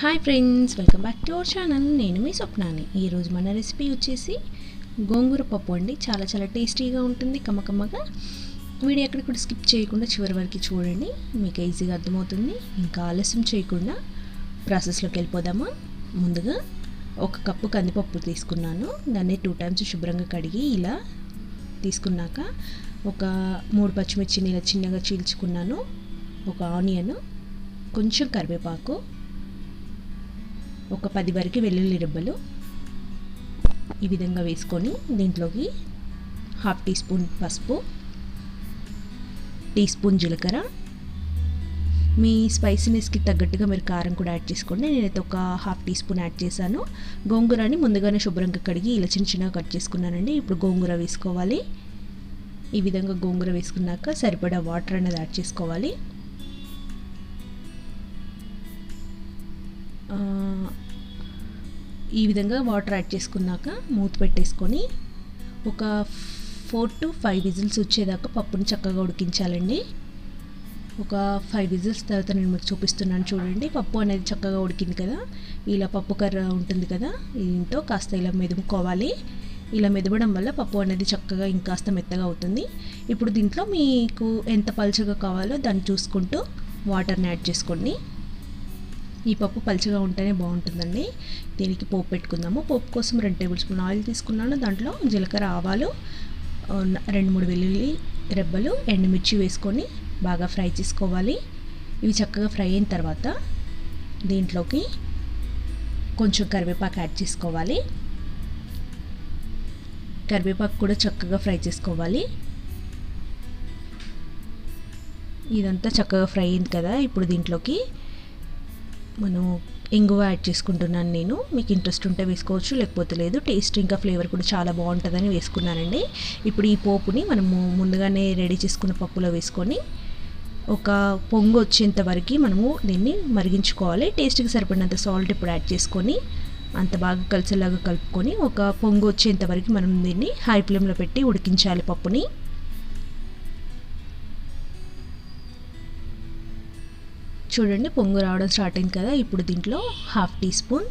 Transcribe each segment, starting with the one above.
Hi friends welcome back to our channel నేను మీ స్వప్నాని. ఈరోజు మన రెసిపీ వచ్చేసి గోంగూర పప్పు అండి. చాలా చాలా టేస్టీగా ఉంటుంది కమ్మకమ్మగా. వీడియో ఎక్కడ కూడా స్కిప్ చేయకుండా చివరి వరకు చూడండి. మీకు ఈజీగా అర్థమవుతుంది. ఇంకా ఆలస్యం చేయకుండా ప్రాసెస్లోకి వెళ్ళిపోదామా? ముందుగా ఒక కప్పు కందిపప్పు తీసుకున్నాను. దాన్ని టూ టైమ్స్ శుభ్రంగా కడిగి ఇలా తీసుకున్నాక ఒక మూడు పచ్చిమిర్చిని ఇలా చిన్నగా చీల్చుకున్నాను. ఒక ఆనియన్ కొంచెం కరివేపాకు ఒక పది వరకు వెల్లుల్లి రెబ్బలు ఈ విధంగా వేసుకొని దీంట్లోకి హాఫ్ టీ స్పూన్ పసుపు టీ స్పూన్ జీలకర్ర. మీ స్పైసీనెస్కి తగ్గట్టుగా మీరు కారం కూడా యాడ్ చేసుకోండి. నేనైతే ఒక హాఫ్ టీ స్పూన్ యాడ్ చేశాను. గోంగూరని ముందుగానే శుభ్రంగా కడిగి ఇలా చిన్న చిన్నగా కట్ చేసుకున్నానండి. ఇప్పుడు గోంగూర వేసుకోవాలి. ఈ విధంగా గోంగూర వేసుకున్నాక సరిపడా వాటర్ అనేది యాడ్ చేసుకోవాలి. ఈ విధంగా వాటర్ యాడ్ చేసుకున్నాక మూత పెట్టేసుకొని ఒక ఫోర్ టు ఫైవ్ విజిల్స్ వచ్చేదాకా పప్పుని చక్కగా ఉడికించాలండి. ఒక ఫైవ్ విజిల్స్ తర్వాత నేను మీకు చూపిస్తున్నాను చూడండి. పప్పు అనేది చక్కగా ఉడికింది కదా? ఇలా పప్పు కర్ర ఉంటుంది కదా? దీంతో కాస్త ఇలా మెదుముకోవాలి. ఇలా మెదవడం వల్ల పప్పు అనేది చక్కగా ఇంకాస్త మెత్తగా అవుతుంది. ఇప్పుడు దీంట్లో మీకు ఎంత పలుచగా కావాలో దాన్ని చూసుకుంటూ వాటర్ని యాడ్ చేసుకోండి. ఈ పప్పు పలుచగా ఉంటేనే బాగుంటుందండి. దీనికి పోపు పెట్టుకుందాము. పోపు కోసం రెండు టేబుల్ స్పూన్ ఆయిల్ తీసుకున్నాను. దాంట్లో జీలకర్ర ఆవాలు రెండు మూడు వెల్లుల్లి రెబ్బలు ఎండుమిర్చి వేసుకొని బాగా ఫ్రై చేసుకోవాలి. ఇవి చక్కగా ఫ్రై అయిన తర్వాత దీంట్లోకి కొంచెం కరివేపాకు యాడ్ చేసుకోవాలి. కరివేపాకు కూడా చక్కగా ఫ్రై చేసుకోవాలి. ఇదంతా చక్కగా ఫ్రై అయింది కదా. ఇప్పుడు దీంట్లోకి మనం ఇంగువ యాడ్ చేసుకుంటున్నాను నేను. మీకు ఇంట్రెస్ట్ ఉంటే వేసుకోవచ్చు లేకపోతే లేదు. టేస్ట్ ఇంకా ఫ్లేవర్ కూడా చాలా బాగుంటుందని వేసుకున్నానండి. ఇప్పుడు ఈ పోపుని మనము ముందుగానే రెడీ చేసుకున్న పప్పులో వేసుకొని ఒక పొంగు వచ్చేంత వరకు మనము దీన్ని మరిగించుకోవాలి. టేస్ట్కి సరిపడినంత సాల్ట్ ఇప్పుడు యాడ్ చేసుకొని అంత బాగా కలిసేలాగా కలుపుకొని ఒక పొంగు వచ్చేంత వరకు మనం దీన్ని హై ఫ్లేమ్లో పెట్టి ఉడికించాలి పప్పుని. చూడండి పొంగు రావడం స్టార్ట్ అయింది కదా. ఇప్పుడు దీంట్లో హాఫ్ టీ స్పూన్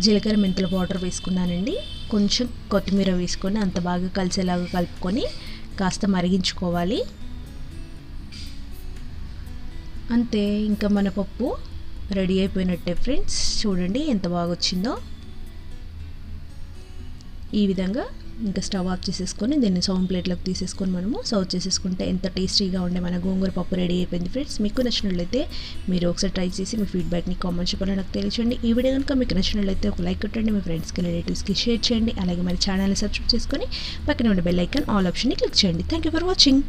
జీలకర్ర మెంతుల పౌడర్ వేసుకున్నానండి. కొంచెం కొత్తిమీర వేసుకొని అంత బాగా కలిసేలాగా కలుపుకొని కాస్త మరిగించుకోవాలి. అంతే ఇంకా మన పప్పు రెడీ అయిపోయినట్టే ఫ్రెండ్స్ చూడండి ఎంత బాగా వచ్చిందో ఈ విధంగా ఇంకా స్టవ్ ఆఫ్ చేసేసుకొని దీన్ని సౌండ్ ప్లేట్లోకి తీసేసుకొని మనము సర్వ్ చేసేసుకుంటే ఎంత టేస్టీగా ఉండే మన గోంగూర పప్పు రెడీ అయిపోయింది ఫ్రెండ్స్. మీకు నచ్చినట్లయితే మీరు ఒకసారి ట్రై చేసి మీ ఫీడ్బ్యాక్ని కామెంట్స్ చెప్పాలని నాకు తెలియచండి ఈ వీడియో కనుక మీకు నచ్చినట్లయితే ఒక లైక్ కొట్టండి మీ ఫ్రెండ్స్కి రిలేటివ్స్కి షేర్ చేయండి. అలాగే మన ఛానల్ని సబ్స్క్రైబ్ చేసుకొని పక్కన ఉండే బెల్ ఐకాన్ ఆల్ ఆప్షన్ని క్లిక్ చేయండి. Thank you for watching